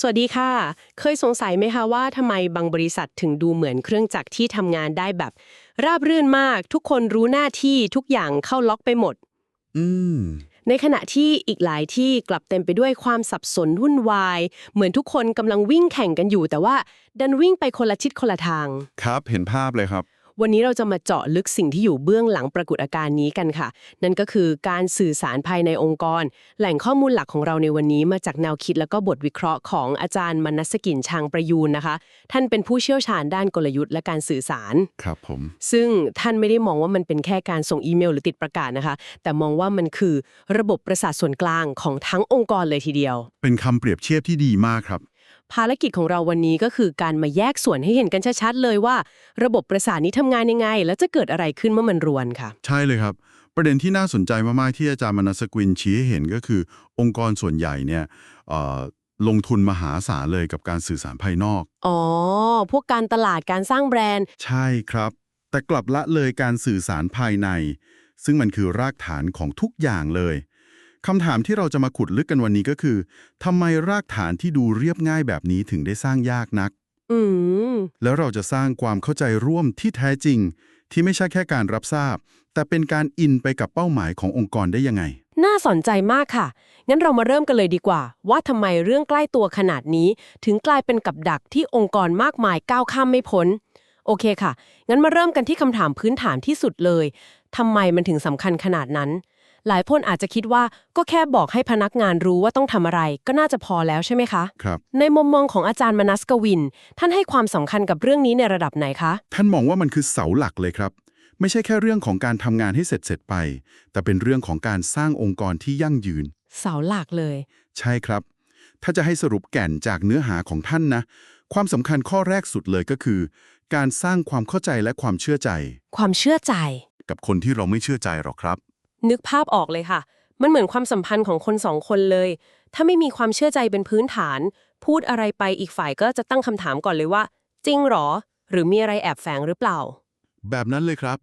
สวัสดีค่ะ เคยสงสัยไหมคะว่าทำไมบางบริษัทถึงดูเหมือนเครื่องจักรที่ทำงานได้แบบ ราบรื่นมาก ทุกคนรู้หน้าที่ทุกอย่างเข้าล็อกไปหมด อืม ในขณะที่อีกหลายที่กลับเต็มไปด้วยความสับสนวุ่นวาย เหมือนทุกคนกำลังวิ่งแข่งกันอยู่ แต่ว่าดันวิ่งไปคนละทิศคนละทาง ครับ เห็นภาพเลยครับ วันนี้เราจะมาเจาะลึกสิ่งที่อยู่เบื้องหลังปรากฏอาการนี้กันค่ะ นั่นก็คือการสื่อสารภายในองค์กร แหล่งข้อมูลหลักของเราในวันนี้มาจากแนวคิดแล้วก็บทวิเคราะห์ของอาจารย์มนัสกินชางประยูนนะคะ ท่านเป็นผู้เชี่ยวชาญด้านกลยุทธ์และการสื่อสาร ครับผม ซึ่งท่านไม่ได้มองว่ามันเป็นแค่การส่งอีเมลหรือติดประกาศนะคะ แต่มองว่ามันคือระบบประสาทส่วนกลางของทั้งองค์กรเลยทีเดียว เป็นคำเปรียบเทียบที่ดีมากครับ ภารกิจของเราวันนี้ก็คือการมาแยกส่วนให้เห็นกันชัดๆเลยว่า ระบบประสาทนี้ทำงานยังไง แล้วจะเกิดอะไรขึ้นเมื่อมันรวนค่ะ ใช่เลยครับ ประเด็นที่น่าสนใจมากๆ ที่อาจารย์มนัสกวินชี้ให้เห็นก็คือ องค์กรส่วนใหญ่เนี่ยเอ่อลงทุนมหาศาลเลยกับการสื่อสารภายนอก อ๋อ พวกการตลาดการสร้างแบรนด์ ใช่ครับ แต่กลับละเลยการสื่อสารภายใน ซึ่งมันคือรากฐานของทุกอย่างเลย คำถามที่เราจะมาขุดลึกกันวันนี้ก็คือทำไมรากฐานที่ดูเรียบง่ายแบบนี้ถึงได้สร้างยากนัก อืม แล้วเราจะสร้างความเข้าใจร่วมที่แท้จริง ที่ไม่ใช่แค่การรับทราบ แต่เป็นการอินไปกับเป้าหมายขององค์กรได้ยังไง น่าสนใจมากค่ะ งั้นเรามาเริ่มกันเลยดีกว่า ว่าทำไมเรื่องใกล้ตัวขนาดนี้ ถึงกลายเป็นกับดักที่องค์กรมากมายก้าวข้ามไม่พ้น โอเคค่ะ งั้นมาเริ่มกันที่คำถามพื้นฐานที่สุดเลยทำไมมันถึงสำคัญขนาดนั้น หลายคนอาจจะคิดว่าก็แค่บอกให้พนักงานรู้ว่าต้องทำอะไร ก็น่าจะพอแล้วใช่ไหมคะ ครับ ในมุมมองของอาจารย์มนัสกวิน ท่านให้ความสำคัญกับเรื่องนี้ในระดับไหนคะ ท่านมองว่ามันคือเสาหลักเลยครับ ไม่ใช่แค่เรื่องของการทำงานให้เสร็จเสร็จไป แต่เป็นเรื่องของการสร้างองค์กรที่ยั่งยืน เสาหลักเลย ใช่ครับ ถ้าจะให้สรุปแก่นจากเนื้อหาของท่านนะ ความสำคัญข้อแรกสุดเลยก็คือ การสร้างความเข้าใจและความเชื่อใจ ความเชื่อใจ กับคนที่เราไม่เชื่อใจหรอกครับ นึกภาพออกเลยค่ะ มันเหมือนความสัมพันธ์ของคนสองคนเลย ถ้าไม่มีความเชื่อใจเป็นพื้นฐาน พูดอะไรไปอีกฝ่ายก็จะตั้งคำถามก่อนเลยว่า จริงหรอ หรือมีอะไรแอบแฝงหรือเปล่า แบบนั้นเลยครับ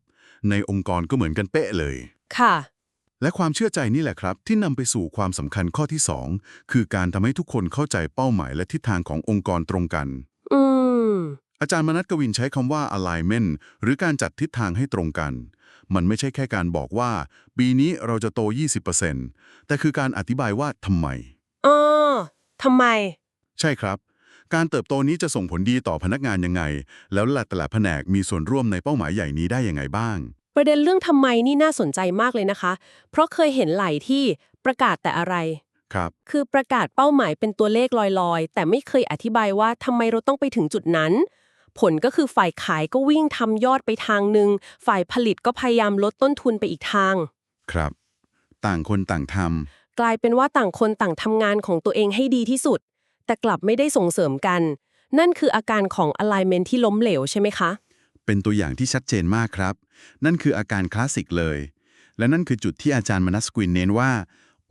ในองค์กรก็เหมือนกันเป๊ะเลย ค่ะ และความเชื่อใจนี่แหละครับ ที่นำไปสู่ความสำคัญข้อที่ 2 คือการทำให้ทุกคนเข้าใจเป้าหมายและทิศทางขององค์กรตรงกัน อืมอาจารย์มนัทกวินใช้คำว่า alignment หรือการจัดทิศทางให้ตรงกัน มันไม่ใช่แค่การบอกว่า ปีนี้เราจะโต 20%แต่คือการอธิบายว่าทำไมอ๋อทำไม ใช่ครับ การเติบโตนี้จะส่งผลดีต่อพนักงานยังไง แล้วแต่ละแผนกมีส่วนร่วมในเป้าหมายใหญ่นี้ได้ยังไงบ้าง ประเด็นเรื่องทำไมนี่น่าสนใจมากเลยนะคะ เพราะเคยเห็นหลายที่ประกาศแต่อะไร ครับ คือประกาศเป้าหมายเป็นตัวเลขลอยๆ แต่ไม่เคยอธิบายว่าทำไมเราต้องไปถึงจุดนั้น ผลก็คือฝ่ายขายก็วิ่งทำยอดไปทางหนึ่งฝ่ายผลิตก็พยายามลดต้นทุนไปอีกทาง ครับ ต่างคนต่างทกลายเป็นว่าต่างคนต่างทำงานของตัวเองให้ดีที่สุด แต่กลับไม่ได้ส่งเสริมกัน นั่นคืออาการของ alignment ที่ล้มเหลวใช่ไหมคะำเป็นตัวอย่างที่ชัดเจนมากครับ นั่นคืออาการคลาสสิกเลย และนั่นคือจุดที่อาจารย์มนัสกวินเน้นว่า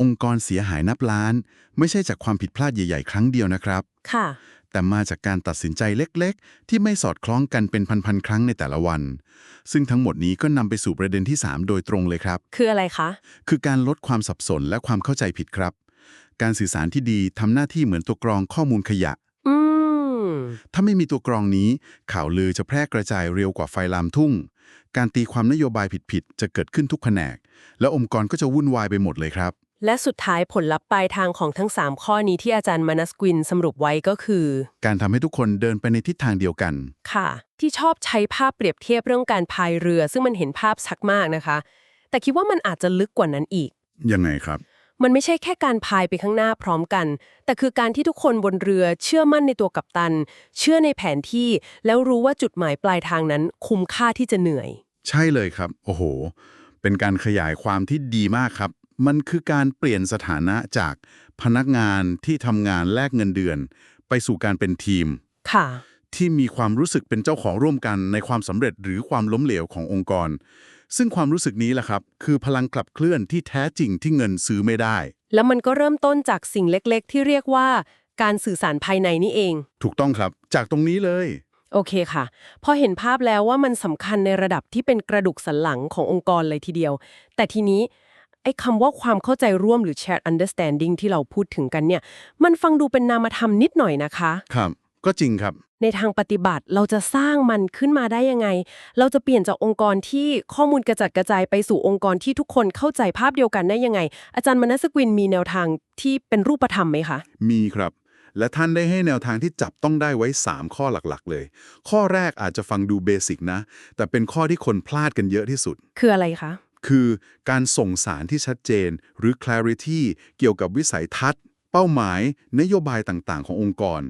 องค์กรเสียหายนับล้าน ไม่ใช่จากความผิดพลาดใหญ่ ๆ ครั้งเดียวนะครับ ค่ะ แต่มาจากการตัดสินใจเล็กๆ ที่ไม่สอดคล้องกันเป็นพันๆครั้งในแต่ละวัน ซึ่งทั้งหมดนี้ก็นำไปสู่ประเด็นที่ 3 โดยตรงเลยครับ คืออะไรคะ คือการลดความสับสนและความเข้าใจผิดครับ การสื่อสารที่ดีทำหน้าที่เหมือนตัวกรองข้อมูลขยะอืมถ้าไม่มีตัวกรองนี้ ข่าวลือจะแพร่กระจายเร็วกว่าไฟลามทุ่ง การตีความนโยบายผิดๆจะเกิดขึ้นทุกแผนก และองค์กรก็จะวุ่นวายไปหมดเลยครับ และสุดท้ายผลลัพธ์ปลายทางของทั้ง 3 ข้อนี้ที่อาจารย์มานัสกวินสรุปไว้ก็คือ การทำให้ทุกคนเดินไปในทิศทางเดียวกัน ค่ะ ที่ชอบใช้ภาพเปรียบเทียบเรื่องการพายเรือ ซึ่งมันเห็นภาพชัดมากนะคะ แต่คิดว่ามันอาจจะลึกกว่านั้นอีก ยังไงครับ มันไม่ใช่แค่การพายไปข้างหน้าพร้อมกัน แต่คือการที่ทุกคนบนเรือเชื่อมั่นในตัวกัปตัน เชื่อในแผนที่ แล้วรู้ว่าจุดหมายปลายทางนั้น คุ้มค่าที่จะเหนื่อย ใช่เลยครับ โอ้โห เป็นการขยายความที่ดีมากครับ มันคือการเปลี่ยนสถานะจากพนักงานที่ทำงานแลกเงินเดือน ไปสู่การเป็นทีม ค่ะ ที่มีความรู้สึกเป็นเจ้าของร่วมกันในความสำเร็จหรือความล้มเหลวขององค์กร ซึ่งความรู้สึกนี้แหละครับ คือพลังขับเคลื่อนที่แท้จริงที่เงินซื้อไม่ได้ แล้วมันก็เริ่มต้นจากสิ่งเล็กๆ ที่เรียกว่าการสื่อสารภายในนี่เอง ถูกต้องครับ จากตรงนี้เลย โอเคค่ะ พอเห็นภาพแล้วว่ามันสำคัญในระดับที่เป็นกระดูกสันหลังขององค์กรเลยทีเดียว แต่ทีนี้ ไอ้คำว่าความเข้าใจร่วมหรือ shared understanding ที่เราพูดถึงกันเนี่ย มันฟังดูเป็นนามธรรมนิดหน่อยนะคะ ครับ ก็จริงครับ ในทางปฏิบัติเราจะสร้างมันขึ้นมาได้ยังไง เราจะเปลี่ยนจากองค์กรที่ข้อมูลกระจัดกระจายไปสู่องค์กรที่ทุกคนเข้าใจภาพเดียวกันได้ยังไง อาจารย์มนัสกวินมีแนวทางที่เป็นรูปธรรมไหมคะ มีครับ และท่านได้ให้แนวทางที่จับต้องได้ไว้ 3 ข้อหลักๆ เลย ข้อแรกอาจจะฟังดูเบสิกนะ แต่เป็นข้อที่คนพลาดกันเยอะที่สุด คืออะไรคะ คือการส่งสารที่ชัดเจน หรือ clarity เกี่ยวกับวิสัยทัศน์ เป้าหมาย นโยบายต่างๆ ขององค์กร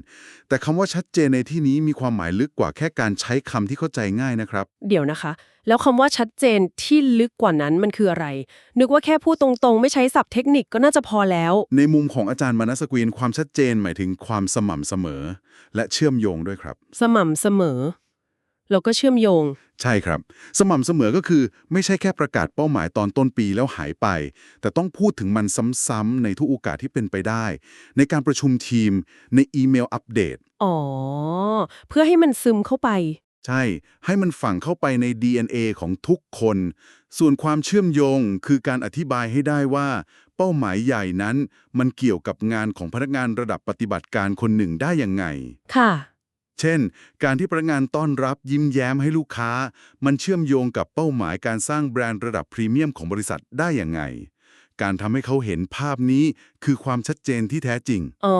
แต่คำว่าชัดเจนในที่นี้มีความหมายลึกกว่าแค่การใช้คำที่เข้าใจง่ายนะครับ เดี๋ยวนะคะ แล้วคำว่าชัดเจนที่ลึกกว่านั้นมันคืออะไร นึกว่าแค่พูดตรงๆ ไม่ใช้ศัพท์เทคนิคก็น่าจะพอแล้ว ในมุมของอาจารย์มานัสกวีนความชัดเจนหมายถึงความสม่ำเสมอ และเชื่อมโยงด้วยครับ สม่ำเสมอ แล้วก็เชื่อมโยง ใช่ครับ สม่ำเสมอก็คือไม่ใช่แค่ประกาศเป้าหมายตอนต้นปีแล้วหายไป แต่ต้องพูดถึงมันซ้ำๆในทุกโอกาสที่เป็นไปได้ ในการประชุมทีมในอีเมลอัปเดต อ๋อ เพื่อให้มันซึมเข้าไป ใช่ ให้มันฝังเข้าไปใน DNA ของทุกคน ส่วนความเชื่อมโยงคือการอธิบายให้ได้ว่า เป้าหมายใหญ่นั้น มันเกี่ยวกับงานของพนักงานระดับปฏิบัติการคนหนึ่งได้ยังไง ค่ะ เช่น การที่พนักงานต้อนรับยิ้มแย้มให้ลูกค้า มันเชื่อมโยงกับเป้าหมายการสร้างแบรนด์ระดับพรีเมียมของบริษัทได้อย่างไง การทำให้เขาเห็นภาพนี้คือความชัดเจนที่แท้จริง อ๋อ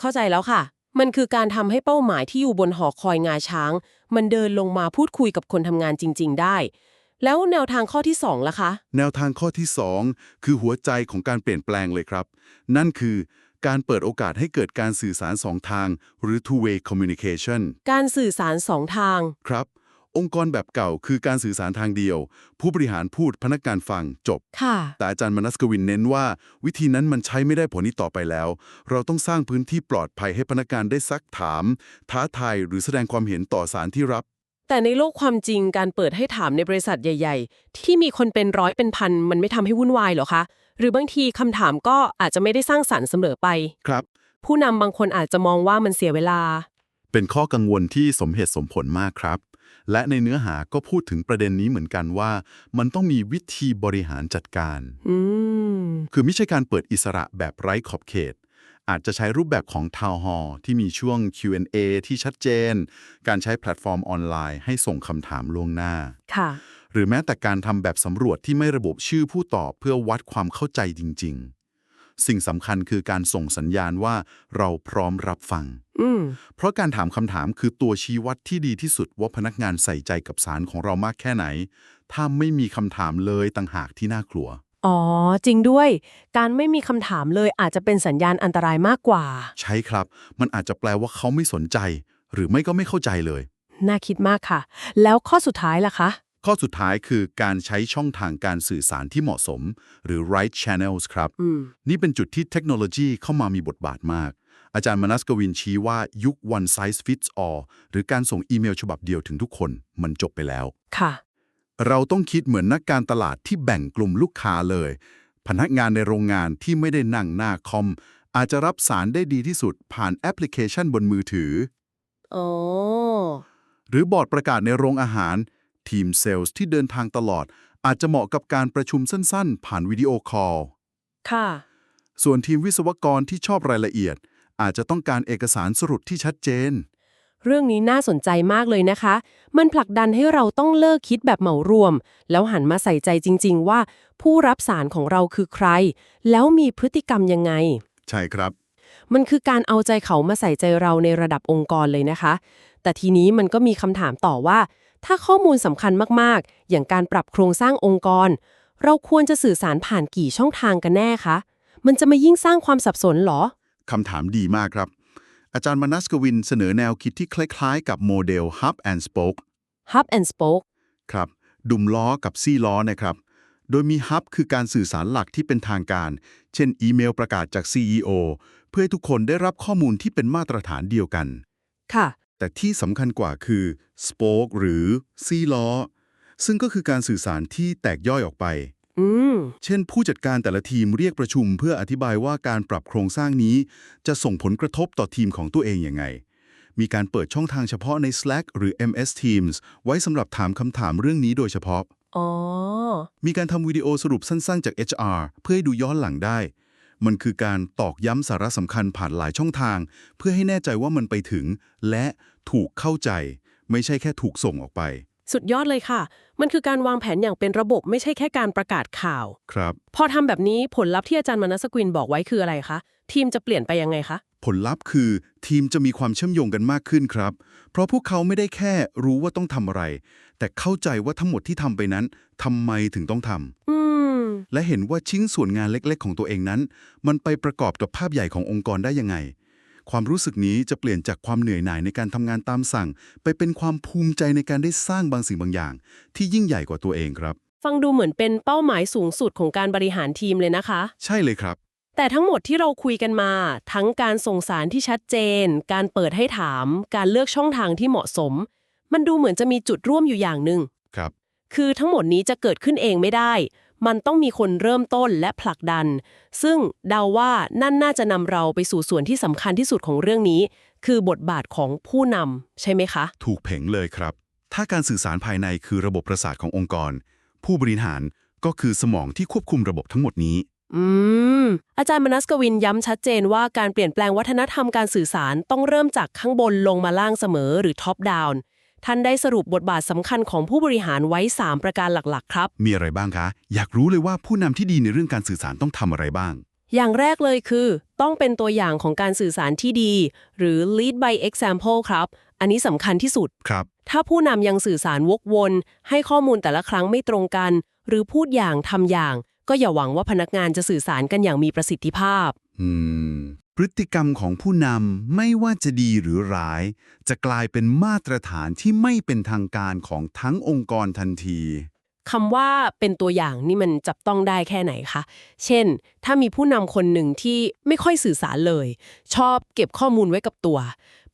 เข้าใจแล้วค่ะ มันคือการทำให้เป้าหมายที่อยู่บนหอคอยงาช้าง มันเดินลงมาพูดคุยกับคนทำงานจริง ๆ ได้ แล้วแนวทางข้อที่สองล่ะคะ แนวทางข้อที่ 2 คือหัวใจของการเปลี่ยนแปลงเลยครับ นั่นคือ การเปิดโอกาสให้เกิดการสื่อสารสองทาง หรือ two way communication การสื่อสารสองทาง ครับ องค์กรแบบเก่าคือการสื่อสารทางเดียว ผู้บริหารพูดพนักงานฟังจบ ค่ะ แต่อาจารย์มนัสกวินเน้นว่า วิธีนั้นมันใช้ไม่ได้ผลนี้ต่อไปแล้ว เราต้องสร้างพื้นที่ปลอดภัยให้พนักงานได้ซักถาม ท้าทายหรือแสดงความเห็นต่อสารที่รับ แต่ในโลกความจริงการเปิดให้ถามในบริษัทใหญ่ ๆ ที่มีคนเป็นร้อยเป็นพันมันไม่ทำให้วุ่นวายเหรอคะห รือบางทีคำถามก็อาจจะไม่ได้สร้างสรรค์เสมอไป ครับ ผู้นำบางคนอาจจะมองว่ามันเสียเวลา เป็นข้อกังวลที่สมเหตุสมผลมากครับ และในเนื้อหาก็พูดถึงประเด็นนี้เหมือนกันว่า มันต้องมีวิธีบริหารจัดการ อืม คือไม่ใช่การเปิดอิสระแบบไร้ขอบเขต อาจจะใช้รูปแบบของ Town Hall ที่มีช่วง Q&A ที่ชัดเจน การใช้แพลตฟอร์มออนไลน์ให้ส่งคำถามล่วงหน้า ค่ะ หรือแม้แต่การทำแบบสำรวจที่ไม่ระบุชื่อผู้ตอบเพื่อวัดความเข้าใจจริง ๆ สิ่งสำคัญคือการส่งสัญญาณว่าเราพร้อมรับฟังอืมเพราะการถามคำถามคือตัวชี้วัดที่ดีที่สุดว่าพนักงานใส่ใจกับสารของเรามากแค่ไหน ถ้าไม่มีคำถามเลยต่างหากที่น่ากลัว อ๋อ จริงด้วย การไม่มีคำถามเลยอาจจะเป็นสัญญาณอันตรายมากกว่า ใช่ครับ มันอาจจะแปลว่าเขาไม่สนใจ หรือไม่ก็ไม่เข้าใจเลย น่าคิดมากค่ะ แล้วข้อสุดท้ายล่ะคะ ข้อสุดท้ายคือการใช้ช่องทางการสื่อสารที่เหมาะสม หรือ right channels ครับอืมนี่เป็นจุดที่เทคโนโลยีเข้ามามีบทบาทมาก อาจารย์มนัสกวินชี้ว่ายุค one size fits all หรือการส่งอีเมลฉบับเดียวถึงทุกคนมันจบไปแล้ว ค่ะ เราต้องคิดเหมือนนักการตลาดที่แบ่งกลุ่มลูกค้าเลย พนักงานในโรงงานที่ไม่ได้นั่งหน้าคอม อาจจะรับสารได้ดีที่สุดผ่านแอปพลิเคชันบนมือถือ อ๋อ หรือบอร์ดประกาศในโรงอาหาร ทีมเซลล์ที่เดินทางตลอด อาจจะเหมาะกับการประชุมสั้นๆ ผ่านวิดีโอคอล ค่ะ ส่วนทีมวิศวกรที่ชอบรายละเอียด อาจจะต้องการเอกสารสรุปที่ชัดเจน เรื่องนี้น่าสนใจมากเลยนะคะ มันผลักดันให้เราต้องเลิกคิดแบบเหมารวม แล้วหันมาใส่ใจจริง ๆ ว่า ผู้รับสารของเราคือใคร แล้วมีพฤติกรรมยังไง ใช่ครับ มันคือการเอาใจเขามาใส่ใจเราในระดับองค์กรเลยนะคะ แต่ทีนี้มันก็มีคำถามต่อว่า ถ้าข้อมูลสำคัญมากๆ อย่างการปรับโครงสร้างองค์กร เราควรจะสื่อสารผ่านกี่ช่องทางกันแน่คะ มันจะมายิ่งสร้างความสับสนเหรอ คำถามดีมากครับ อาจารย์มนัสกวินเสนอแนวคิดที่คล้ายๆ กับโมเดล Hub and Spoke Hub and Spoke ครับ ดุมล้อกับซี่ล้อนะครับ โดยมี Hub คือการสื่อสารหลักที่เป็นทางการ เช่น อีเมลประกาศจาก CEO เพื่อให้ทุกคนได้รับข้อมูลที่เป็นมาตรฐานเดียวกัน ค่ะ แต่ที่สำคัญกว่าคือ Spoke หรือซี่ล้อ ซึ่งก็คือการสื่อสารที่แตกย่อยออกไปอืมเช่น ผู้จัดการแต่ละทีมเรียกประชุมเพื่ออธิบายว่าการปรับโครงสร้างนี้ จะส่งผลกระทบต่อทีมของตัวเองยังไง มีการเปิดช่องทางเฉพาะใน Slack หรือ MS Teams ไว้สำหรับถามคำถามเรื่องนี้โดยเฉพาะอ๋อมีการทำวิดีโอสรุปสั้นๆจาก HR เพื่อให้ดูย้อนหลังได้ มันคือการตอกย้ำสาระสำคัญผ่านหลายช่องทาง เพื่อให้แน่ใจว่ามันไปถึง และถูกเข้าใจ ไม่ใช่แค่ถูกส่งออกไป สุดยอดเลยค่ะ มันคือการวางแผนอย่างเป็นระบบไม่ใช่แค่การประกาศข่าว ครับ พอทำแบบนี้ผลลัพธ์ที่อาจารย์มนัสกวินบอกไว้คืออะไรคะทีมจะเปลี่ยนไปยังไงคะผลลัพธ์คือ ทีมจะมีความเชื่อมโยงกันมากขึ้นครับ เพราะพวกเขาไม่ได้แค่รู้ว่าต้องทำอะไร แต่เข้าใจว่าทั้งหมดที่ทำไปนั้นทำไมถึงต้องทำอืม และเห็นว่าชิ้นส่วนงานเล็กๆ ของตัวเองนั้น มันไปประกอบกับภาพใหญ่ขององค์กรได้ยังไง ความรู้สึกนี้จะเปลี่ยนจากความเหนื่อยหน่ายในการทำงานตามสั่ง ไปเป็นความภูมิใจในการได้สร้างบางสิ่งบางอย่าง ที่ยิ่งใหญ่กว่าตัวเองครับ ฟังดูเหมือนเป็นเป้าหมายสูงสุดของการบริหารทีมเลยนะคะ ใช่เลยครับ แต่ทั้งหมดที่เราคุยกันมา ทั้งการส่งสารที่ชัดเจน การเปิดให้ถาม การเลือกช่องทางที่เหมาะสม มันดูเหมือนจะมีจุดร่วมอยู่อย่างหนึ่งครับ คือทั้งหมดนี้จะเกิดขึ้นเองไม่ได้ มันต้องมีคนเริ่มต้นและผลักดัน ซึ่งเดาว่านั่นน่าจะนำเราไปสู่ส่วนที่สำคัญที่สุดของเรื่องนี้ คือบทบาทของผู้นำใช่ไหมคะ ถูกเพ่งเลยครับ ถ้าการสื่อสารภายในคือระบบประสาทขององค์กร ผู้บริหารก็คือสมองที่ควบคุมระบบทั้งหมดนี้ อืม อาจารย์มนัสกวินย้ำชัดเจนว่าการเปลี่ยนแปลงวัฒนธรรมการสื่อสารต้องเริ่มจากข้างบนลงมาล่างเสมอหรือท็อปดาวน์ ท่านได้สรุปบทบาทสำคัญของผู้บริหารไว้ 3 ประการหลักๆ ครับ มีอะไรบ้างคะ อยากรู้เลยว่าผู้นำที่ดีในเรื่องการสื่อสารต้องทำอะไรบ้าง อย่างแรกเลยคือ ต้องเป็นตัวอย่างของการสื่อสารที่ดี หรือ lead by example ครับ อันนี้สำคัญที่สุด ครับ ถ้าผู้นำยังสื่อสารวกวน ให้ข้อมูลแต่ละครั้งไม่ตรงกัน หรือพูดอย่างทำอย่าง ก็อย่าหวังว่าพนักงานจะสื่อสารกันอย่างมีประสิทธิภาพ อืม พฤติกรรมของผู้นำไม่ว่าจะดีหรือร้าย จะกลายเป็นมาตรฐานที่ไม่เป็นทางการของทั้งองค์กรทันทีคำว่าเป็นตัวอย่างนี่มันจับต้องได้แค่ไหนคะ เช่น ถ้ามีผู้นำคนหนึ่งที่ไม่ค่อยสื่อสารเลย ชอบเก็บข้อมูลไว้กับตัว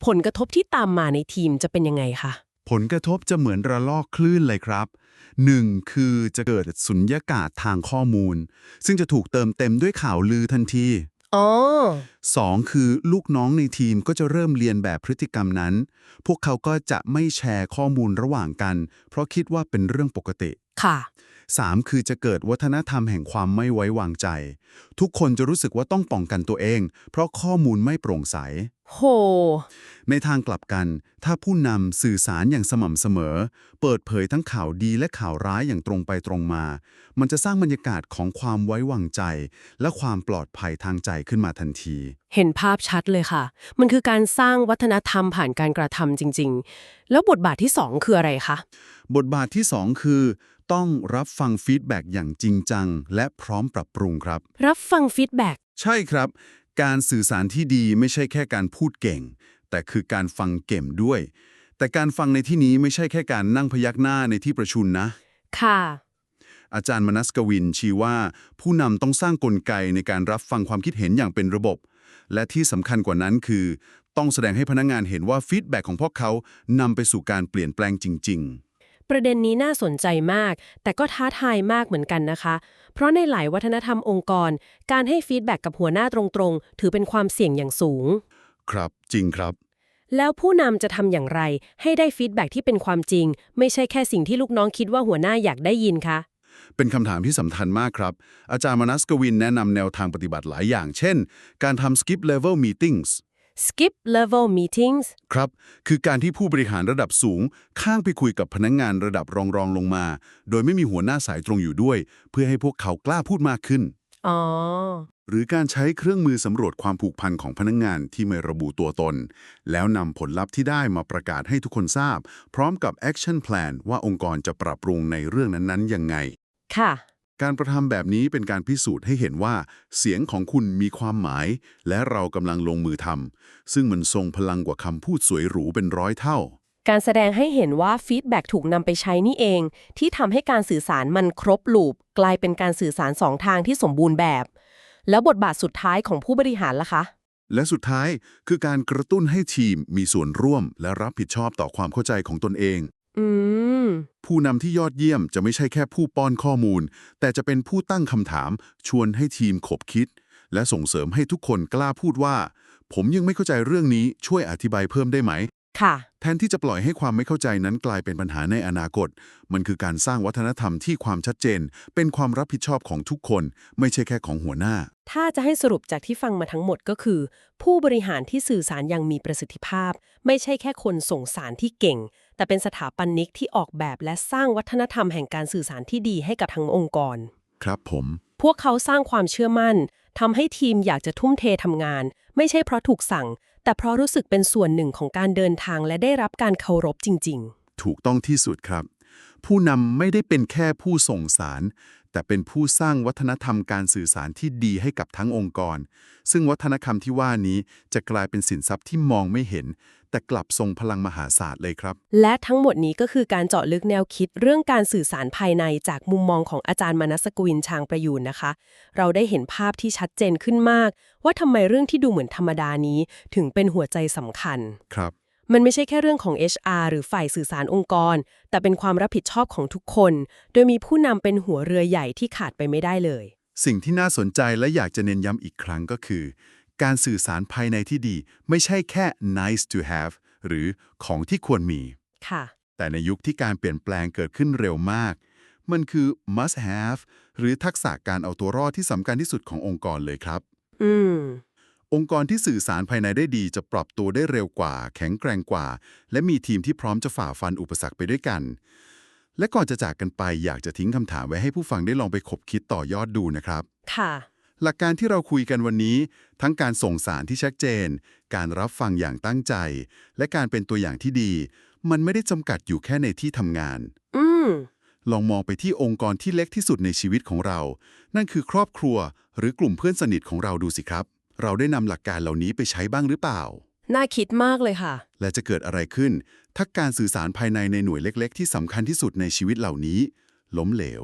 ผลกระทบที่ตามมาในทีมจะเป็นยังไงคะผลกระทบจะเหมือนระลอกคลื่นเลยครับหนึ่งคือจะเกิดสุญญากาศทางข้อมูล ซึ่งจะถูกเติมเต็มด้วยข่าวลือทันที อ๋อสองคือลูกน้องในทีมก็จะเริ่มเรียนแบบพฤติกรรมนั้น พวกเขาก็จะไม่แชร์ข้อมูลระหว่างกัน เพราะคิดว่าเป็นเรื่องปกติ ค่ะ 3. คือจะเกิดวัฒนธรรมแห่งความไม่ไว้วางใจ ทุกคนจะรู้สึกว่าต้องป้องกันตัวเอง เพราะข้อมูลไม่โปร่งใส โห ในทางกลับกัน ถ้าผู้นำสื่อสารอย่างสม่ำเสมอ เปิดเผยทั้งข่าวดีและข่าวร้ายอย่างตรงไปตรงมา มันจะสร้างบรรยากาศของความไว้วางใจ และความปลอดภัยทางใจขึ้นมาทันทีเห็นภาพชัดเลยค่ะ มันคือการสร้างวัฒนธรรมผ่านการกระทำจริง ๆ แล้วบทบาทที่สองคืออะไรคะ บทบาทที่ 2 คือ ต้องรับฟังฟีดแบ็กอย่างจริงจัง และพร้อมปรับปรุงครับ รับฟังฟีดแบ็กใช่ครับ การสื่อสารที่ดีไม่ใช่แค่การพูดเก่ง แต่คือการฟังเก่งด้วย แต่การฟังในที่นี้ไม่ใช่แค่การนั่งพยักหน้าในที่ประชุมนะ ค่ะอาจารย์มนัสกวินชี้ว่า ผู้นำต้องสร้างกลไกในการรับฟังความคิดเห็นอย่างเป็นระบบ และที่สำคัญกว่านั้นคือ ต้องแสดงให้พนักงานเห็นว่าฟีดแบ็กของพวกเขานำไปสู่การเปลี่ยนแปลงจริงประเด็นนี้น่าสนใจมาก แต่ก็ท้าทายมากเหมือนกันนะคะ เพราะในหลายวัฒนธรรมองค์กร การให้ฟีดแบ็กกับหัวหน้าตรงๆ ถือเป็นความเสี่ยงอย่างสูงๆครับจริงครับ แล้วผู้นำจะทำอย่างไร ให้ได้ฟีดแบ็กที่เป็นความจริง ไม่ใช่แค่สิ่งที่ลูกน้องคิดว่าหัวหน้าอยากได้ยินคะ เป็นคำถามที่สำคัญมากครับ อาจารย์มนัสกวินแนะนำแนวทางปฏิบัติหลายอย่าง เช่น การทำ skip level meetings skip level meetings ครับ คือการที่ผู้บริหารระดับสูง ข้างไปคุยกับพนักงงานระดับรองรองลงมา โดยไม่มีหัวหน้าสายตรงอยู่ด้วย เพื่อให้พวกเขากล้าพูดมากขึ้น อ๋อ หรือการใช้เครื่องมือสำรวจความผูกพันของพนักงงานที่ไม่ระบุตัวตน แล้วนำผลลัพธ์ที่ได้มาประกาศให้ทุกคนทราบ พร้อมกับ action plan ว่าองค์กรจะปรับปรุงในเรื่องนั้นๆยังไง ค่ะ การประทำแบบนี้เป็นการพิสูจน์ให้เห็นว่า เสียงของคุณมีความหมาย และเรากำลังลงมือทำซึ่งมันทรงพลังกว่าคำพูดสวยหรูเป็นร้อยเท่า การแสดงให้เห็นว่าฟีดแบ็กถูกนำไปใช้นี่เอง ที่ทำให้การสื่อสารมันครบลูป กลายเป็นการสื่อสารสองทางที่สมบูรณ์แบบ แล้วบทบาทสุดท้ายของผู้บริหารล่ะคะและสุดท้ายคือการกระตุ้นให้ทีมมีส่วนร่วมและรับผิดชอบต่อความเข้าใจของตนเอง อืม ผู้นำที่ยอดเยี่ยมจะไม่ใช่แค่ผู้ป้อนข้อมูล แต่จะเป็นผู้ตั้งคำถาม ชวนให้ทีมขบคิด และส่งเสริมให้ทุกคนกล้าพูดว่า ผมยังไม่เข้าใจเรื่องนี้ช่วยอธิบายเพิ่มได้ไหม ค่ะ แทนที่จะปล่อยให้ความไม่เข้าใจนั้นกลายเป็นปัญหาในอนาคต มันคือการสร้างวัฒนธรรมที่ความชัดเจน เป็นความรับผิดชอบของทุกคน ไม่ใช่แค่ของหัวหน้า ถ้าจะให้สรุปจากที่ฟังมาทั้งหมดก็คือ ผู้บริหารที่สื่อสารอย่างมีประสิทธิภาพ ไม่ใช่แค่คนส่งสารที่เก่ง แต่เป็นสถาปนิกที่ออกแบบและสร้างวัฒนธรรมแห่งการสื่อสารที่ดีให้กับทั้งองค์กร ครับผม พวกเขาสร้างความเชื่อมั่นทำให้ทีมอยากจะทุ่มเททำงาน ไม่ใช่เพราะถูกสั่ง แต่เพราะรู้สึกเป็นส่วนหนึ่งของการเดินทางและได้รับการเคารพจริงถูกต้องที่สุดครับ ผู้นำไม่ได้เป็นแค่ผู้ส่งสาร แต่เป็นผู้สร้างวัฒนธรรมการสื่อสารที่ดีให้กับทั้งองค์กร ซึ่งวัฒนธรรมที่ว่านี้จะกลายเป็นสินทรัพย์ที่มองไม่เห็น แต่กลับทรงพลังมหาศาลเลยครับๆและทั้งหมดนี้ก็คือการเจาะลึกแนวคิดเรื่องการสื่อสารภายในจากมุมมองของอาจารย์มนัสกวินชางประยูนนะคะ เราได้เห็นภาพที่ชัดเจนขึ้นมาก ว่าทำไมเรื่องที่ดูเหมือนธรรมดานี้ถึงเป็นหัวใจสำคัญครับมันไม่ใช่แค่เรื่องของ HR หรือฝ่ายสื่อสารองค์กร แต่เป็นความรับผิดชอบของทุกคน โดยมีผู้นำเป็นหัวเรือใหญ่ที่ขาดไปไม่ได้เลย สิ่งที่น่าสนใจและอยากจะเน้นย้ำอีกครั้งก็คือ การสื่อสารภายในที่ดี ไม่ใช่แค่ nice to have หรือของที่ควรมี ค่ะ แต่ในยุคที่การเปลี่ยนแปลงเกิดขึ้นเร็วมาก มันคือ must have หรือทักษะการเอาตัวรอดที่สำคัญที่สุดขององค์กรเลยครับ อืม องค์กรที่สื่อสารภายในได้ดีจะปรับตัวได้เร็วกว่า แข็งแกร่งกว่า และมีทีมที่พร้อมจะฝ่าฟันอุปสรรคไปด้วยกัน และก่อนจะจากกันไปอยากจะทิ้งคำถามไว้ให้ผู้ฟังได้ลองไปคบคิดต่อยอดดูนะครับ ค่ะ หลักการที่เราคุยกันวันนี้ ทั้งการส่งสารที่ชัดเจน การรับฟังอย่างตั้งใจ และการเป็นตัวอย่างที่ดี มันไม่ได้จำกัดอยู่แค่ในที่ทำงาน อืมลองมองไปที่องค์กรที่เล็กที่สุดในชีวิตของเรา นั่นคือครอบครัว หรือกลุ่มเพื่อนสนิทของเราดูสิครับ เราได้นำหลักการเหล่านี้ไปใช้บ้างหรือเปล่า น่าคิดมากเลยค่ะ และจะเกิดอะไรขึ้น ถ้าการสื่อสารภายในในหน่วยเล็ก ๆ ที่สำคัญที่สุดในชีวิตเหล่านี้ ล้มเหลว